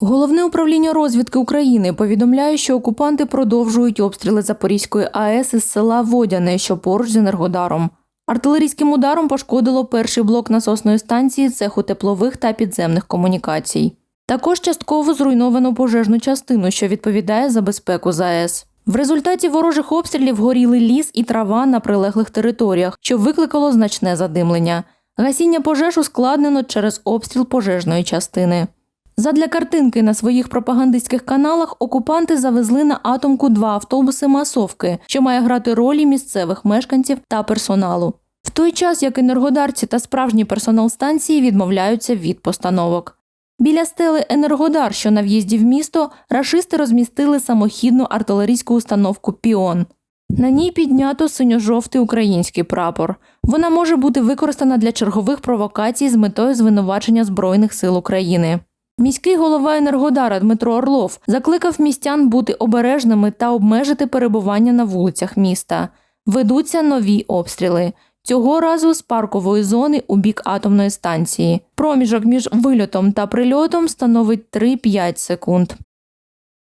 Головне управління розвідки України повідомляє, що окупанти продовжують обстріли Запорізької АЕС із села Водяне, що поруч з Енергодаром. Артилерійським ударом пошкодило перший блок насосної станції цеху теплових та підземних комунікацій. Також частково зруйновано пожежну частину, що відповідає за безпеку ЗАЕС. В результаті ворожих обстрілів горіли ліс і трава на прилеглих територіях, що викликало значне задимлення. Гасіння пожеж ускладнено через обстріл пожежної частини. Задля картинки на своїх пропагандистських каналах окупанти завезли на атомку два автобуси масовки, що має грати ролі місцевих мешканців та персоналу. В той час як енергодарці та справжній персонал станції відмовляються від постановок. Біля стели Енергодар, що на в'їзді в місто, рашисти розмістили самохідну артилерійську установку Піон. На ній піднято синьо-жовтий український прапор. Вона може бути використана для чергових провокацій з метою звинувачення Збройних сил України. Міський голова Енергодара Дмитро Орлов закликав містян бути обережними та обмежити перебування на вулицях міста. Ведуться нові обстріли. Цього разу з паркової зони у бік атомної станції. Проміжок між вильотом та прильотом становить 3-5 секунд.